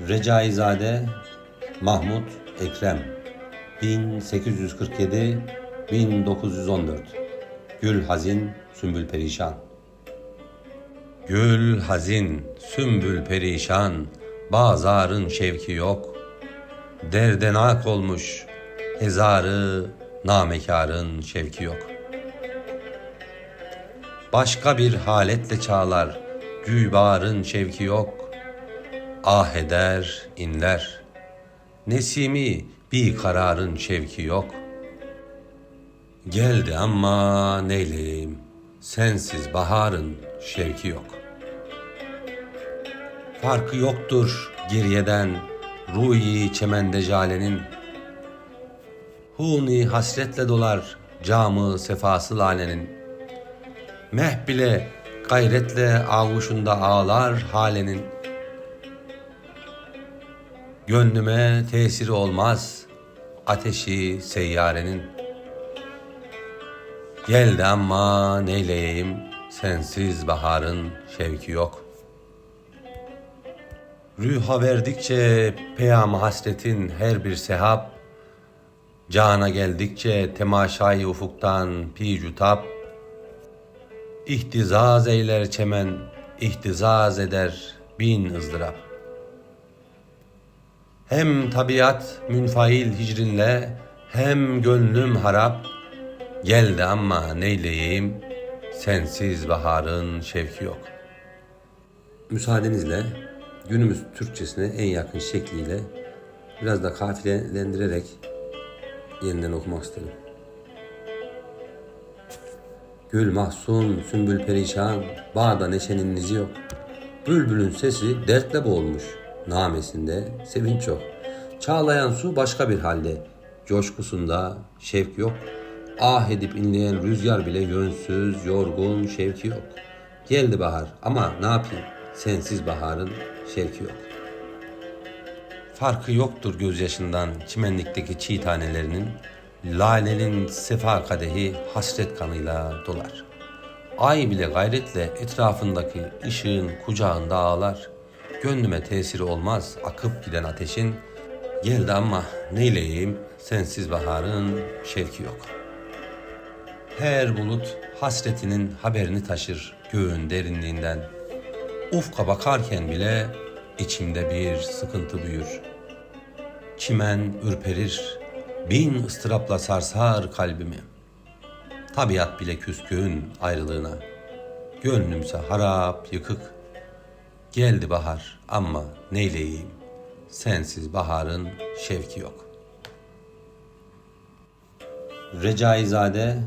Recaizade Mahmut Ekrem. 1847 1914 Gül hazin sümbül perişan. Gül hazin sümbül perişan bazarın şevki yok. Derdenak olmuş hezarı namekarın şevki yok. Başka bir haletle çağlar Güybarın şevki yok Ah eder inler. Nesimi bir kararın şevki yok. Geldi ama neyleyim Sensiz baharın şevki yok. Farkı yoktur geriyeden Ruhi çemende jalenin. Huni hasretle dolar camı sefası lanenin. Meh bile gayretle ağuşunda ağlar halenin Gönlüme tesiri olmaz ateşi seyyarenin. Geldi ama neyleyeyim sensiz baharın şevki yok. Rüha verdikçe peyam hasretin her bir sehap Cana geldikçe temaşayı ufuktan picutap İhtizaz eyler çemen, ihtizaz eder bin ızdırap. Hem tabiat münfail hicrinle, hem gönlüm harap. Geldi ama neyleyeyim, sensiz baharın şevki yok. Müsaadenizle günümüz Türkçesine en yakın şekliyle biraz da kafilelendirerek yeniden okumak istedim. Gül mahzun, sümbül perişan, bağda neşenin izi yok. Bülbülün sesi dertle boğulmuş, namesinde sevinç yok. Çağlayan su başka bir halde, coşkusunda şevk yok. Ah edip inleyen rüzgar bile yönsüz, yorgun, şevki yok. Geldi bahar ama ne yapayım, sensiz baharın şevki yok. Farkı yoktur gözyaşından çimenlikteki çiğ tanelerinin, lalenin sefa kadehi hasret kanıyla dolar. Ay bile gayretle etrafındaki ışığın kucağında ağlar. Gönlüme tesiri olmaz akıp giden ateşin, geldi ama neyleyeyim sensiz baharın şevki yok. Her bulut hasretinin haberini taşır göğün derinliğinden. Ufka bakarken bile içimde bir sıkıntı büyür. Çimen ürperir, bin ıstırapla sarsar kalbimi. Tabiat bile küskün ayrılığına. Gönlümse harap yıkık. Geldi bahar ama neyleyeyim, sensiz baharın şevki yok. Recaizade